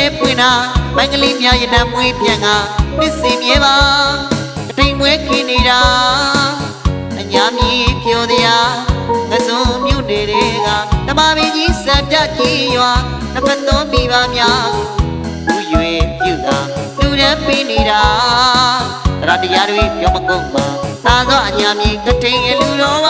မတစ်ချိန်နဲ့ပွင့်တာမင်္ဂလိမြရနမွေးပြန်ကပစ္စည်းမြဲပါအထိန်မွဲခင်းနေတာအညာမီဖြိုတရားငစုံမြို့တွေတွေကတမမင်းကြီးစံပြကြီးရွာတစ်ဖက်သောမိဘများကိုလူရွယ်ပြုတာလူရန်ပေးနေတာတရားတရားတွေပြောမကုန်ပါသာသောအညာမီကထိန်ရဲ့လူတော်ပါ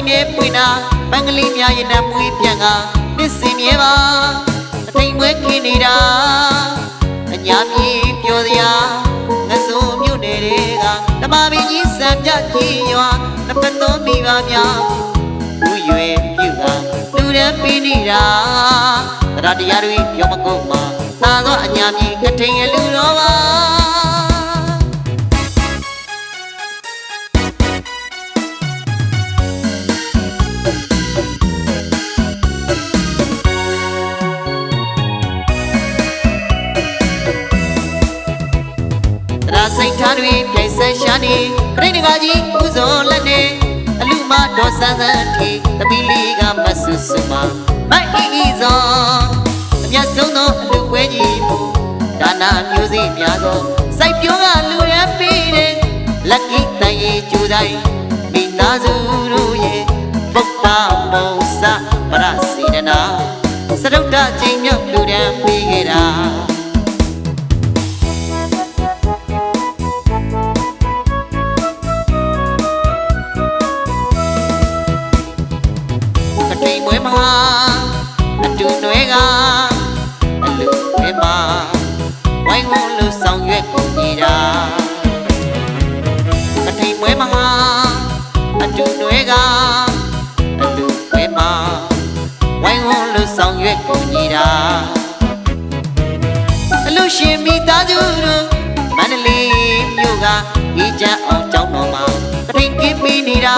ချိန်နဲ့ပွင့်တာမင်္ဂလိမြရနမွေးပြန်ကပစ္စည်းမြဲပါအထိန်မွဲခင်းနေတာအညာမြေပျော်စရာငဆိုးမြို့နယ်တွေကဓမ္မမင်းကြီးစံပြကြီးရွာတစ်ဖက်သောမိဘများလူရွယ်ပြုကလူရန်ပေးနေတာတရားတရားတွေပြောမကုန်ပါသာသောအညာမြေကထိန်ရဲ့လူတော်ပါ ပြိုင်ဆက်ရှာနေပြိတ္တကကြီးဥဇော်လက်နေအလူမတော်ဆန်းဆန်းထီတပီလေးကမဆူဆူမမိုက်အီအီဇောအမျက်ဆုံးသောအလူပွဲကြီးမူဒါနာမျိုးစိများသောစိုက်ပြိုးကလူရန်ပေးတဲ့လက်ကီတန်ရီကျူတိုင်းမိသားစုတို့ရဲ့ပုပ္ပမောစမရစေတနာစရုဒ္ဒချိန်မြောက်လူရန်ပေးခဲ့တာ လူဝဲမှာဝိုင်းဝန်းလူဆောင်ရွက်ကိုနေတာကတိမ်မွေးမဟာအတူနွဲကအလူဝဲမှာဝိုင်းဝန်းလူဆောင်ရွက်ကိုနေတာအလူရှင်မိသားစုတို့မန္တလေးမြို့ကဤချမ်းအောင်ကျောင်းတော်မှာကတိမ်ကင်းပြီးနေတာ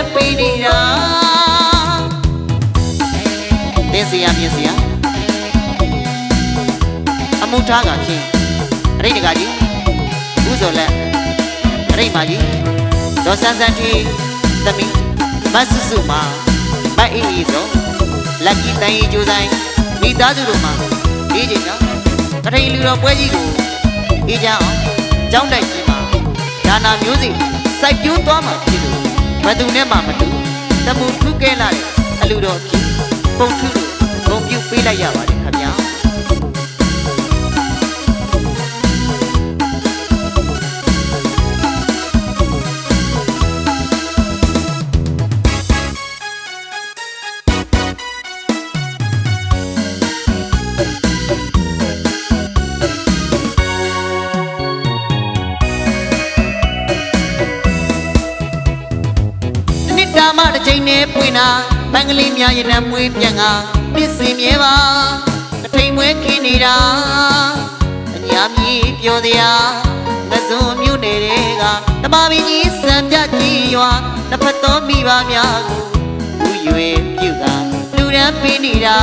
လို့လူရန်ပေးနေတာသင်စရာမြင်စရာအမှုထားကဖြင့်အရိတ်တကကြီးဥဇော်လက်အရိတ်မကြီးဒေါ်ဆန်းဆန်းတီသမီးမဆူဆူမမအေးအေးစောလက်ကီတန်ရီကျိုးဆိုင်မိသားစုတို့မှာဒီချိန်နော်ကထိန်လူတော်ပွဲကြီးကိုအေးကြအောင်ကြောင်းတိုက်ကြီးမှာဒါနာမျိုးစီစိုက်ပြိုးသွားမှာဖြစ်လို့ ဘယ်သူနဲ့မှမတူတပူထုကဲလာတဲ့အလူတော်ဖြစ်ပုံထုလို့ဂုံပြုတ်ပေးလိုက်ရပါတယ် မတစ်ချိန်နဲ့ပွင့်တာမင်္ဂလိမြရနမွေးပြန်ကပစ္စည်းမြဲပါအထိန်မွဲခင်းနေတာအညာမီပျော်တရားငစုံမြို့နယ်တွေကတမမင်းကြီးစံပြကြီးရွာတစ်ဖက်သောမိဘများကိုလူရွယ်ပြုကလူရန်ပေးနေတာ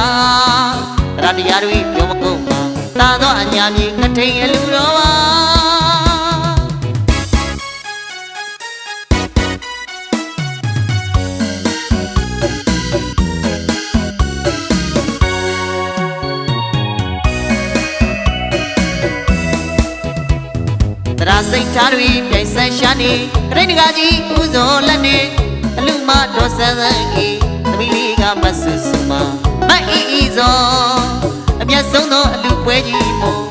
တရားတရားတွေပြောမကုန်ပါသာသောအညာမီကထိန်ရဲ့လူ တရာစိတ်ထားတွေပြိုင်ဆိုင်ရှာနေခရိတ်တကာကြီးဥဇော်လက်နေအလူမတော်ဆန်းဆန်းကြီးသမီးလေးကမဆူဆူမမအီအီဇောအမျက်ဆုံးသောအလူပွဲကြီးမို့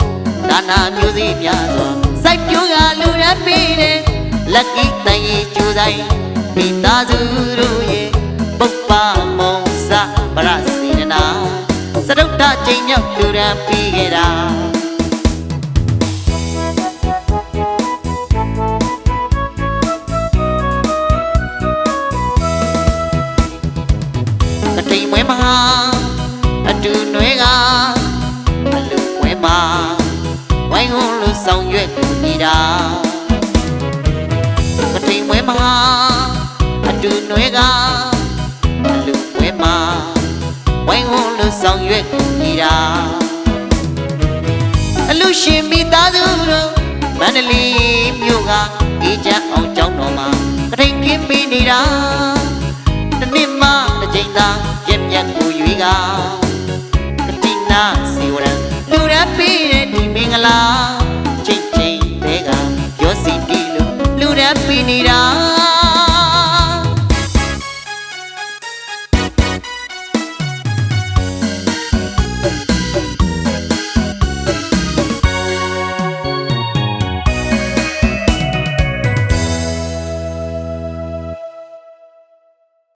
ဒါနာမျိုးစီများစွာစိုက်ပြိုးကလူရန်ပေးတဲ့လက်ကီတန်ရီကျူဆိုင်မိသားစုတို့ရဲ့ပုပ္ပမောစဗရစီရနာစရုဒ္ဒချိန်မြောက်လူရန်ပေးခဲ့တာ ဟာအတူနွဲကအလူဝဲမှာကူညီတာကတိမ်ဝဲမှာအတူနွဲကအလူဝဲမှာဝိုင်းဝန်းလို့ဆောင်ရွက်ကူညီတာအလူရှင်မိသားစုတို့မန္တလေးမြို့